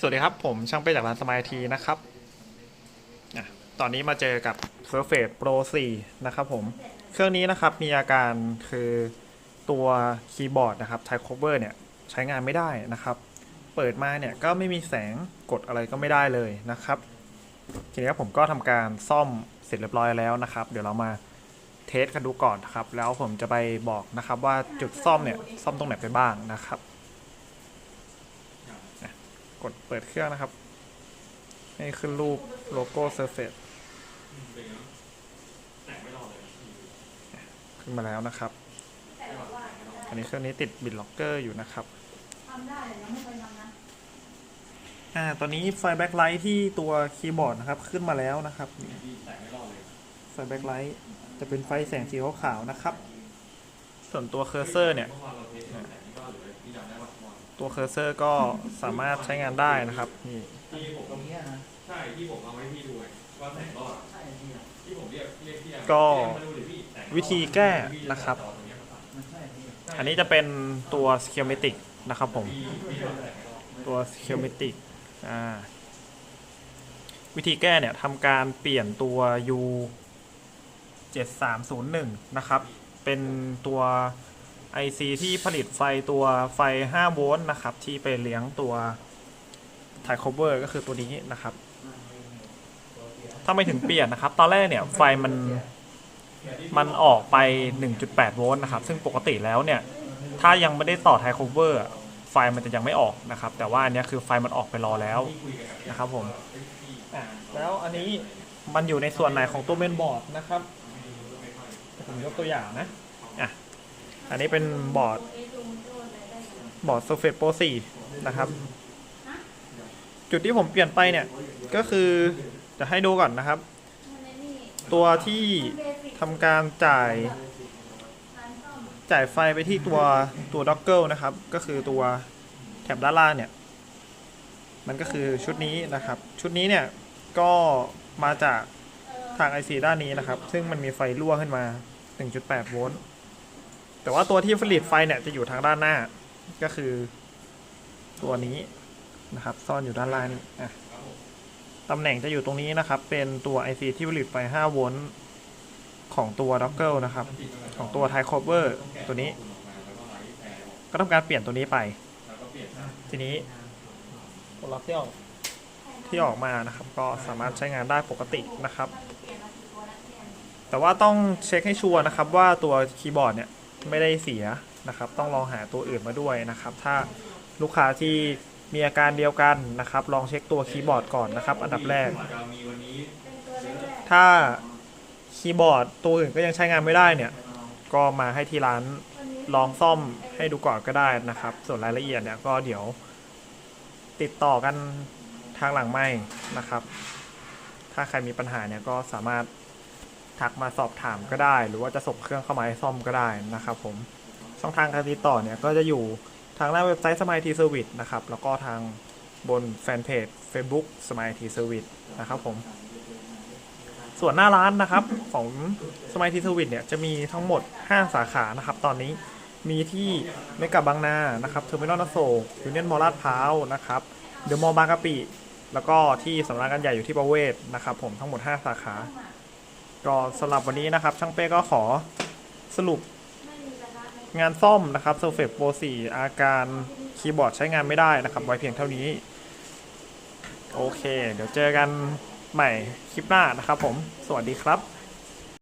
สวัสดีครับ ผมช่างเป้จากร้านสมายทีนะครับ ตอนนี้มาเจอกับ Surface Pro 4 นะครับผม เครื่องนี้นะครับมีอาการคือตัวคีย์บอร์ดนะครับ Type Cover เนี่ยใช้งานไม่ได้นะครับ เปิดมาเนี่ยก็ไม่มีแสงกดอะไรก็ไม่ได้เลยนะครับ ทีนี้ผมก็ทำการซ่อมเสร็จเรียบร้อยแล้วนะครับ เดี๋ยวเรามาเทสกันดูก่อนนะครับ แล้วผมจะไปบอกนะครับว่าจุดซ่อมเนี่ยซ่อมตรงไหนไปบ้างนะครับ กดเปิดเครื่องนะครับ ให้ขึ้นรูปโลโก้ Surface ขึ้นมาแล้วนะครับ อันนี้เครื่องนี้ติดบิตล็อกเกอร์อยู่นะครับทำได้ยังไม่เคยทำนะอ่าตอนนี้ไฟแบ็คไลท์ที่ตัวคีย์บอร์ดนะครับ ขึ้นมาแล้วนะครับไฟแบ็คไลท์จะเป็นไฟแสงสีขาวๆนะครับ ส่วนตัวเคอร์เซอร์เนี่ย ตัวเคอร์เซอร์ก็สามารถใช้งานได้นะครับนี่ที่ผมตรงเนี้ยนะใช่ที่ผมเอาไว้พี่ดูไงว่าแสงรอดใช่พี่อะที่ผมเรียกเรียกพี่อะก็เรียมาดูดิพี่แสงรอดวิธีแก้นะครับมันใช่พี่อะอันนี้จะเป็นตัว s c h e m a t i c นะครับผมพี่พี่โดนแสงรอดตัว s c h e m a t i c อ่าวิธีแก้เนี่ยทำการเปลี่ยนตัว U 7301 นะครับ เป็นตัว IC ที่ผลิตไฟตัวไฟ 5 โวลต์นะครับ ที่ไปเลี้ยงตัวถ่าย cover ก็คือตัวนี้นะครับ ถ้าไม่ถึงเปลี่ยนนะครับ ตอนแรกเนี่ยไฟมันมันออกไป 1.8 โวลต์นะครับ ซึ่งปกติแล้วเนี่ย ถ้ายังไม่ได้ต่อไทโคเวอร์ไฟมันจะยังไม่ออกนะครับ แต่ว่าอันนี้คือไฟมันออกไปรอแล้วนะครับผมแล้วอันนี้มันอยู่ในส่วนไหนของตัวเมนบอร์ดนะครับ ผมยกตัวอย่างนะอะ อันนี้เป็นบอร์ดเอจูมันโดนอะไรได้ไหมบอร์ด Surface Pro 4 นะครับ จุดที่ผมเปลี่ยนไปเนี่ย ก็คือจะให้ดูก่อนนะครับ ตัวที่ทำการจ่าย จ่ายไฟไปที่ตัวตัวด็อกเกิลนะครับ ก็คือตัวแถบด้านล่างเนี่ย มันก็คือชุดนี้นะครับ ชุดนี้เนี่ย ก็มาจากทาง IC ด้านนี้นะครับ ซึ่งมันมีไฟรั่วขึ้นมา 1.8 โวลต์ แต่ว่าตัวที่ผลิตไฟเนี่ยจะอยู่ทางด้านหน้า ก็คือ ตัวนี้นะครับ ซ่อนอยู่ด้านล่างนี่อะตำแหน่งจะอยู่ตรงนี้นะครับ เป็นตัว IC ที่ผลิตไฟ5โวลต์ของตัวด็อกเกิลนะครับ ของตัว Thai Cover ตัวนี้ ก็ทำการเปลี่ยนตัวนี้ไป ทีนี้ผลลัพธ์ที่ออกที่ออกมานะครับ ก็สามารถใช้งานได้ปกตินะครับ แต่ว่าต้องเช็คให้ชัวร์นะครับว่าตัวคีย์บอร์ดเนี่ย ไม่ได้เสียนะครับ ต้องลองหาตัวอื่นมาด้วยนะครับ ถ้าลูกค้าที่มีอาการเดียวกันนะครับ ลองเช็คตัวคีย์บอร์ดก่อนนะครับ อันดับแรก ถ้าคีย์บอร์ดตัวอื่นก็ยังใช้งานไม่ได้เนี่ย ก็มาให้ที่ร้านลองซ่อมให้ดูก่อนก็ได้นะครับ ส่วนรายละเอียดเนี่ยก็เดี๋ยวติดต่อกันทางหลังไม่นะครับ ถ้าใครมีปัญหาเนี่ยก็สามารถ ทักมาสอบถามก็ได้ หรือว่าจะส่งเครื่องเข้ามาให้ซ่อมก็ได้นะครับผมช่องทางการติดต่อเนี่ยก็จะอยู่ทางหน้าเว็บไซต์ Smile T Service นะครับแล้วก็ทางบนแฟนเพจ Facebook Smile T Service นะครับผมส่วนหน้าร้านนะครับของ Smile T Service เนี่ยจะมีทั้งหมด 5 สาขานะครับตอนนี้มีที่เมกะบางนานะครับเทอร์มินอลนโศกยูเนียนมอลลาดพร้าวนะครับเดอะมอลล์บางกะปิแล้วก็ที่สำนักงานใหญ่อยู่ที่ประเวศนะครับผมทั้งหมด 5 สาขา ก็สำหรับวันนี้นะครับ ช่างเป้ก็ขอสรุปงานซ่อมนะครับ Surface Pro 4 อาการคีย์บอร์ดใช้งานไม่ได้นะครับ ไว้เพียงเท่านี้ โอเค เดี๋ยวเจอกันใหม่คลิปหน้านะครับผม สวัสดีครับ